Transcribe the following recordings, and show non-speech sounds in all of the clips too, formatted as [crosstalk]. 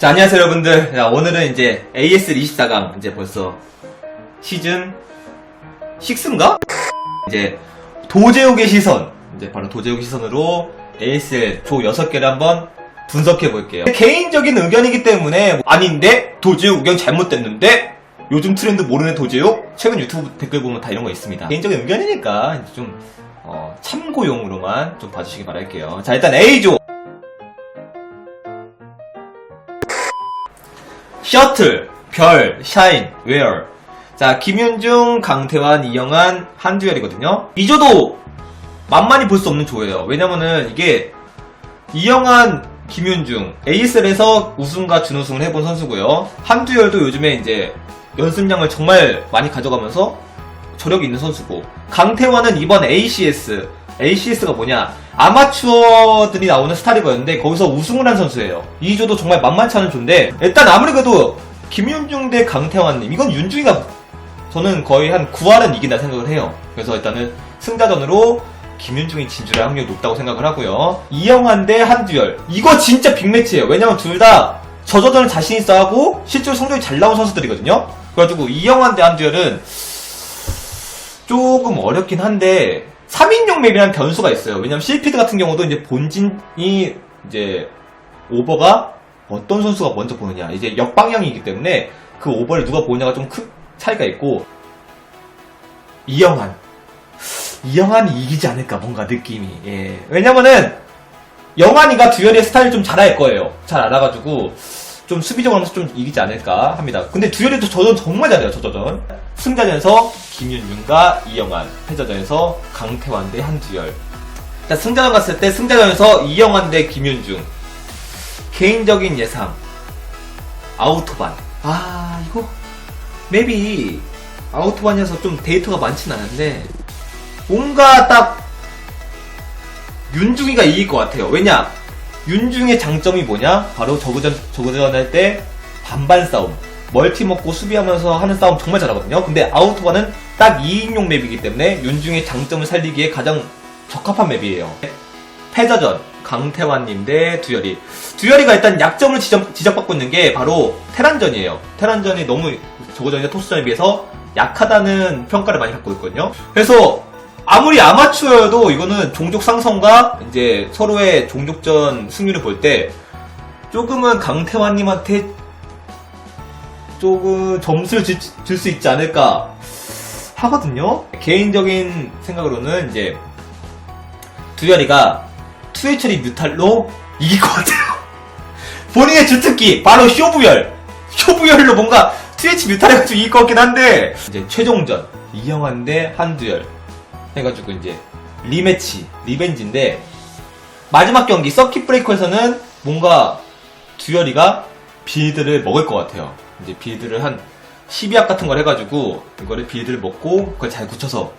자, 안녕하세요, 여러분들. 자, 오늘은 이제 ASL 24강, 이제 벌써 시즌 6인가? 이제 도제욱의 시선, 이제 바로 도제욱의 시선으로 ASL 조 6개를 한번 분석해 볼게요. 개인적인 의견이기 때문에, 뭐, 아닌데? 도제욱 의견 잘못됐는데? 요즘 트렌드 모르는 도제욱? 최근 유튜브 댓글 보면 다 이런 거 있습니다. 개인적인 의견이니까 좀, 어, 참고용으로만 좀 봐주시기 바랄게요. 자, 일단 A조. 셔틀, 별, 샤인, 웨어. 자, 김윤중, 강태환, 이영한, 한두열이거든요. 이 조도 만만히 볼 수 없는 조예요. 왜냐면은 이게 이영한, 김윤중, 에이슬에서 우승과 준우승을 해본 선수고요. 한두열도 요즘에 이제 연습량을 정말 많이 가져가면서 저력이 있는 선수고 강태환은 이번 ACS ACS가 뭐냐? 아마추어들이 나오는 스타리그였는데 거기서 우승을 한 선수예요. 이 조도 정말 만만치 않은 조인데 일단 아무리 그래도 김윤중 대 강태환님 이건 윤중이가 저는 거의 한 9할은 이긴다 생각을 해요. 그래서 일단은 승자전으로 김윤중이 진출할 확률이 높다고 생각을 하고요. 이영환 대 한두열. 이거 진짜 빅매치예요. 왜냐면 둘 다 저저전을 자신 있어 하고 실제로 성적이 잘 나온 선수들이거든요. 그래가지고 이영환 대 한두열은 조금 어렵긴 한데 3인용 맵이라는 변수가 있어요. 왜냐면 실피드 같은 경우도 이제 본진이 이제 오버가 어떤 선수가 먼저 보느냐. 이제 역방향이기 때문에 그 오버를 누가 보느냐가 좀 큰 차이가 있고 이영환. 이영환이 이기지 않을까 뭔가 느낌이. 예. 왜냐면은 영환이가 듀얼의 스타일 좀 잘 알 거예요. 잘 알아가지고 좀 수비적으로 하면서 좀 이기지 않을까 합니다. 근데 또 저전 정말 잘해요 저전. 승자전에서 김윤중과 이영환 패자전에서 강태환 대 한두열. 자 승자전 갔을 때 승자전에서 이영환 대 김윤중. 개인적인 예상. 아우토반. 아 이거 맵이 아우토반이어서 좀 데이터가 많진 않은데 뭔가 딱 윤중이가 이길 것 같아요. 왜냐 윤중의 장점이 뭐냐? 바로 저그전 저그전 할 때 반반 싸움. 멀티 먹고 수비하면서 하는 싸움 정말 잘하거든요. 근데 아우토반은 딱 2인용 맵이기 때문에 윤중의 장점을 살리기에 가장 적합한 맵이에요. 패자전 강태환님 대 두열이. 두열이가 일단 약점을 지적, 지적받고 있는 게 바로 테란전이에요. 테란전이 너무 저거전이나 토스전에 비해서 약하다는 평가를 많이 받고 있거든요. 그래서 아무리 아마추어여도 이거는 종족 상성과 이제 서로의 종족전 승률을 볼 때 조금은 강태환님한테 조금 점수를 줄 수 있지 않을까 하거든요 개인적인 생각으로는 이제 두열이가 투해처리 뮤탈로 이길 것 같아요. [laughs] 본인의 주특기 바로 쇼부열. 쇼부열로 뭔가 투해치 뮤탈 해가지고 이길 것 같긴 한데 이제 최종전 이영환 대 한두열 해가지고 이제 리매치 리벤지인데 마지막 경기 서킷 브레이커에서는 뭔가 두열이가 빌드를 먹을 것 같아요. 이제 빌드를 한 12합 같은 걸 해가지고 이거를 빌드를 먹고 그걸 잘 굳혀서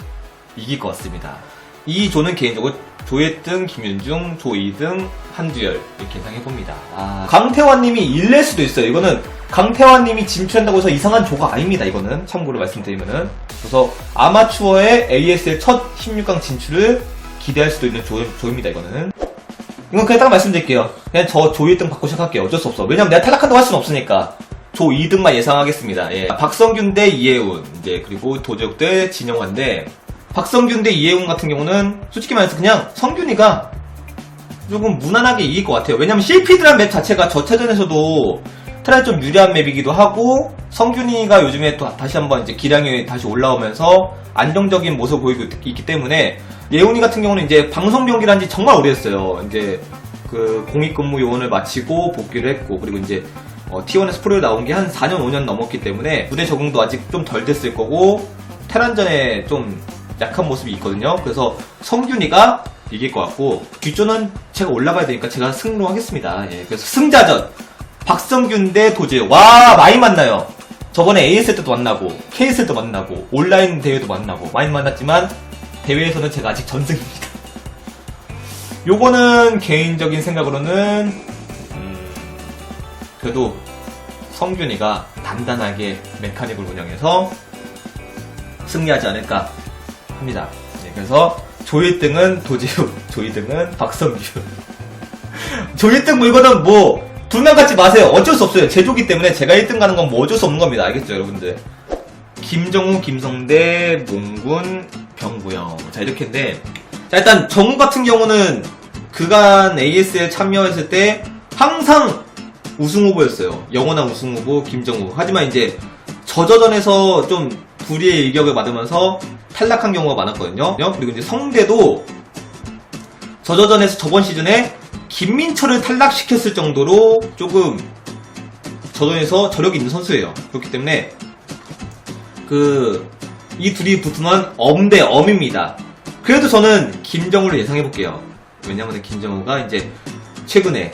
이길 것 같습니다. 이 조는 개인적으로 조혜등, 김윤중, 조이등, 한두열 이렇게 예상해봅니다. 아, 강태환님이 일낼 수도 있어요. 이거는 강태환님이 진출한다고 해서 이상한 조가 아닙니다. 이거는 참고로 말씀드리면은 그래서 아마추어의 ASL 첫 16강 진출을 기대할 수도 있는 조, 조입니다. 이거는 이건 그냥 딱 말씀드릴게요. 그냥 저 조 1등 받고 시작할게요. 어쩔 수 없어. 왜냐면 내가 탈락한다고 할 수는 없으니까. 조 2등만 예상하겠습니다. 예. 박성균 대 이혜훈, 이제 그리고 도재욱 대 진영환 대 박성균 대 이혜훈 같은 경우는 솔직히 말해서 그냥 성균이가 조금 무난하게 이길 것 같아요. 왜냐면 실피드란 맵 자체가 저체전에서도 트라이 좀 유리한 맵이기도 하고 성균이가 요즘에 또 다시 한번 이제 기량이 다시 올라오면서 안정적인 모습을 보이고 있기 때문에 예훈이 같은 경우는 이제 방송 경기를 한지 정말 오래됐어요. 이제 그 공익근무 요원을 마치고 복귀를 했고 그리고 이제 어, T1에서 프로에 나온 게 한 4년 5년 넘었기 때문에 무대 적응도 아직 좀 덜 됐을 거고 테란전에 좀 약한 모습이 있거든요. 그래서 성균이가 이길 것 같고 뒷조는 제가 올라가야 되니까 제가 승로하겠습니다. 예, 그래서 승자전 박성균 대 도재 와 많이 만나요. 저번에 ASL 때도 만나고 KSL 때도 만나고 온라인 대회도 만나고 많이 만났지만 대회에서는 제가 아직 전승입니다. [laughs] 요거는 개인적인 생각으로는 음, 그래도 성균이가 단단하게 메카닉을 운영해서 승리하지 않을까 합니다. 네, 그래서 조1등은 도지욱, 조2등은 박성규. [laughs] 조1등 뭐 이거는 뭐 둘만 갖지 마세요. 어쩔 수 없어요. 제조기 때문에 제가 1등 가는 건 뭐 어쩔 수 없는 겁니다. 알겠죠, 여러분들? 김정우, 김성대, 몽군, 병구영. 자, 이렇게인데. 자, 일단 정우 같은 경우는 그간 AS에 참여했을 때 항상 우승 후보였어요. 영원한 우승 후보 김정우. 하지만 이제 저저전에서 좀 불의의 일격을 맞으면서 탈락한 경우가 많았거든요. 그리고 이제 성대도 저저전에서 저번 시즌에 김민철을 탈락시켰을 정도로 조금 저전에서 저력이 있는 선수예요. 그렇기 때문에 그 이 둘이 붙으면 엄대 엄입니다. 그래도 저는 김정우를 예상해 볼게요. 왜냐면 김정우가 이제 최근에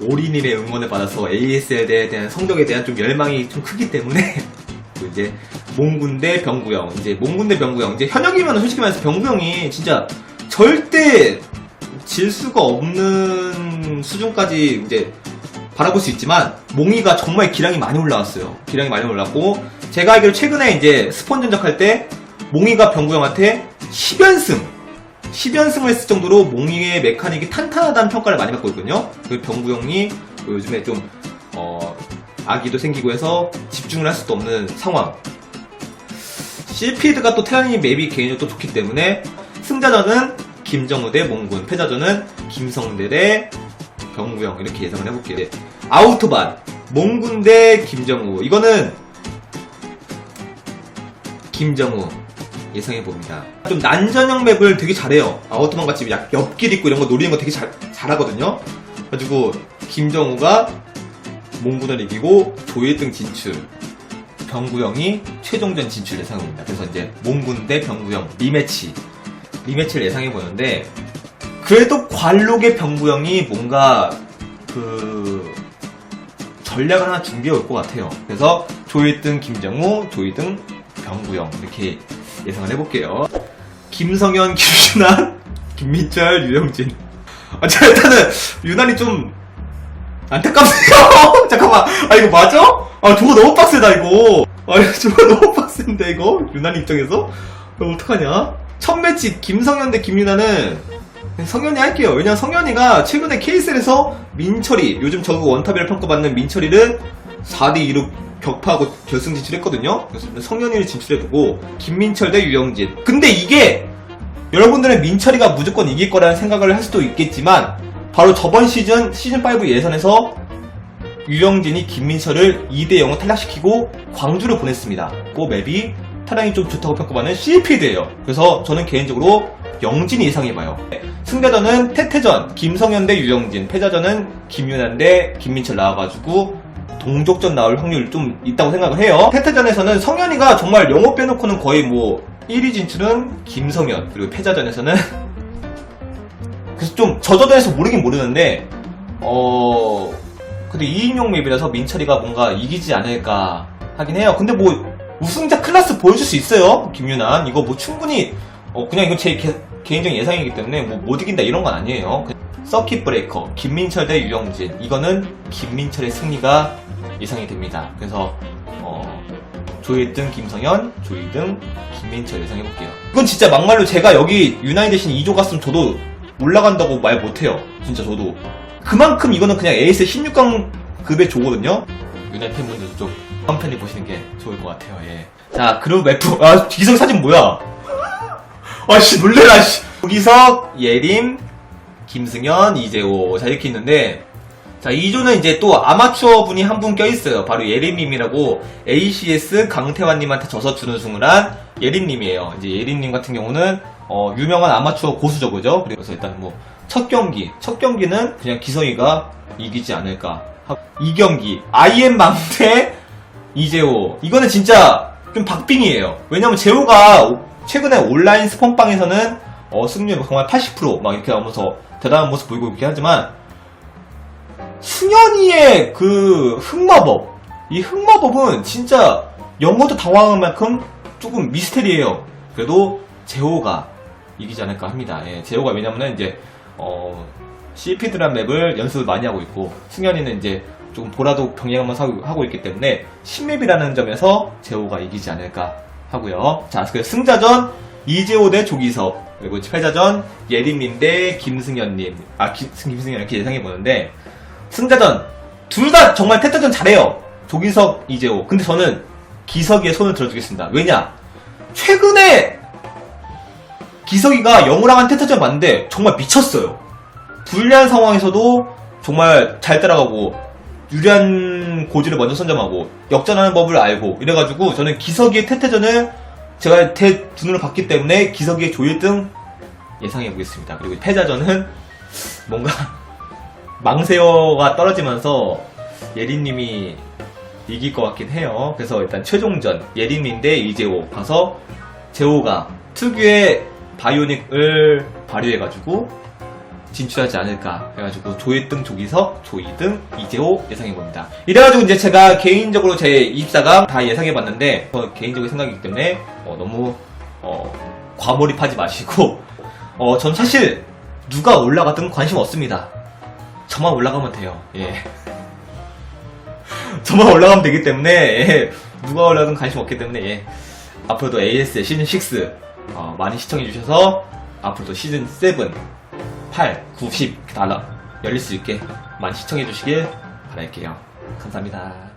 올인님의 응원을 받아서 AS에 대한 성적에 대한 좀 열망이 좀 크기 때문에 [laughs] 그 이제 몽군대 병구형 이제 몽군대 병구형 이제 현역이면 솔직히 말해서 병구형이 진짜 절대 질 수가 없는 수준까지 이제 바라볼 수 있지만 몽이가 정말 기량이 많이 올라왔어요. 기량이 많이 올랐고 제가 알기로 최근에 이제 스폰 전적할 때 몽이가 병구형한테 10연승 10연승을 했을 정도로 몽이의 메카닉이 탄탄하다는 평가를 많이 받고 있거든요. 그 병구형이 요즘에 좀 어, 아기도 생기고 해서 집중을 할 수도 없는 상황. 실피드가 또 테라니 맵이 개인적으로 또 좋기 때문에 승자전은 김정우 대 몽군, 패자전은 김성대 대 병구형 이렇게 예상을 해볼게요. 네. 아우토반 몽군 대 김정우 이거는 김정우 예상해봅니다. 좀 난전형 맵을 되게 잘해요. 아우토만 같이 약 옆길 있고 이런 거 노리는 거 되게 잘, 잘하거든요. 그래가지고 김정우가 몽군을 이기고 조1등 진출. 병구형이 최종전 진출 예상합니다. 그래서 이제 몽군 대 병구형 리매치. 리매치를 예상해 보는데 그래도 관록의 병구형이 뭔가 그 전략을 하나 준비해 올 것 같아요. 그래서 조1등 김정우, 조2등 병구형 이렇게 예상을 해볼게요. 김성현, [laughs] 김준환, 김민철, 유영진. 아, 자, 일단은 유난히 좀 안타깝네요. [laughs] 잠깐만. 아, 이거 맞아? 아, 저거 너무 빡세다, 이거. 아, [laughs] 저거 너무 빡센데, 이거? 유난 입장에서? 아, 어떡하냐? 첫 매치 김성현 대 김유나는 성현이 할게요. 왜냐면 성현이가 최근에 케이스에서 민철이, 요즘 저거 원탑이라 평가받는 민철이를 4대2로 격파하고 결승 진출했거든요. 그래서 성현이를 진출해두고, 김민철 대 유영진. 근데 이게, 여러분들은 민철이가 무조건 이길 거라는 생각을 할 수도 있겠지만, 바로 저번 시즌, 시즌5 예선에서 유영진이 김민철을 2대0로 탈락시키고 광주를 보냈습니다. 그 맵이 타량이 좀 좋다고 평가받는 C필드예요. 그래서 저는 개인적으로 영진이 예상해봐요. 승자전은 태태전, 김성현 대 유영진, 패자전은 김윤환 대 김민철 나와가지고 동족전 나올 확률 좀 있다고 생각을 해요. 태태전에서는 성현이가 정말 영어 빼놓고는 거의 뭐 1위 진출은 김성현, 그리고 패자전에서는 그래서 좀 저저전에서 모르긴 모르는데 어 근데 2인용 맵이라서 민철이가 뭔가 이기지 않을까 하긴 해요. 근데 뭐 우승자 클래스 보여줄 수 있어요. 김윤환 이거 뭐 충분히 어 그냥 이건 제 개, 개인적인 예상이기 때문에 뭐 못 이긴다 이런 건 아니에요. 서킷 브레이커 김민철 대 유영진 이거는 김민철의 승리가 예상이 됩니다. 그래서 어조 1등 김성현, 조 2등 김민철 예상해볼게요. 이건 진짜 막말로 제가 여기 유나이 대신 2조 갔으면 저도 올라간다고 말 못해요. 진짜 저도. 그만큼 이거는 그냥 에이스 16강 급의 조거든요. 유나이 팬분들도 좀 한편히 보시는 게 좋을 것 같아요. 예. 자, 그룹 F. 아, 기성 사진 뭐야? [laughs] 아씨, 놀래라, 씨. 조기석, 예림, 김승현, 이재호. 자, 이렇게 있는데, 자, 2조는 이제 또 아마추어 분이 한 분 껴있어요. 바로 예림님이라고 ACS 강태환님한테 져서 준우승을 한 예림님이에요. 이제 예림님 같은 경우는, 어, 유명한 아마추어 고수죠, 그죠? 그래서 일단 뭐, 첫 경기. 첫 경기는 그냥 기성이가 이기지 않을까. 이 경기. IM 망대 이재호. 이거는 진짜 좀 박빙이에요. 왜냐면 재호가 오- 최근에 온라인 스폰방에서는 어, 승률 정말 80%막 이렇게 하면서 대단한 모습 보이고 있긴 하지만 승현이의 그 흑마법 이 흑마법은 진짜 영어도 당황할 만큼 조금 미스테리해요. 그래도 재호가 이기지 않을까 합니다. 예, 재호가 왜냐면은 이제 어 CP드란 맵을 연습을 많이 하고 있고 승현이는 이제 조금 보라도 병행하면서 하고- 있기 때문에 신맵이라는 점에서 재호가 이기지 않을까 하고요. 자, 그 승자전 이재호 대 조기석 그리고 패자전 예림님 대 김승현님 아 김, 김승현 이렇게 예상해 보는데 승자전 둘 다 정말 테트전 잘해요. 조기석, 이재호. 근데 저는 기석이의 손을 들어주겠습니다. 왜냐? 최근에 기석이가 영우랑 한 테트전 봤는데 정말 미쳤어요. 불리한 상황에서도 정말 잘 따라가고 유리한 고지를 먼저 선점하고 역전하는 법을 알고 이래가지고 저는 기석이의 테트전을 제가 대 두 눈을 봤기 때문에 기석이의 조일등 예상해 보겠습니다. 그리고 패자전은 [laughs] 뭔가 망세어가 떨어지면서 예린님이 이길 것 같긴 해요. 그래서 일단 최종전 예린님 대 이재호 가서 재호가 특유의 바이오닉을 발휘해가지고 진출하지 않을까 해가지고 조일등 조기석 조이등 이재호 예상해봅니다. 이래가지고 이제 제가 개인적으로 제 24강 다 예상해봤는데 저 개인적인 생각이기 때문에 어, 너무 어, 과몰입하지 마시고 [laughs] 어, 전 사실 누가 올라가든 관심 없습니다. 저만 올라가면 돼요. 예. [laughs] 저만 올라가면 되기 때문에 예. 누가 올라가든 관심 없기 때문에 예. 앞으로도 AS 시즌 6 어, 많이 시청해 주셔서 앞으로도 시즌 7, 8, 9, 10 달라 열릴 수 있게 많이 시청해 주시길 바랄게요. 감사합니다.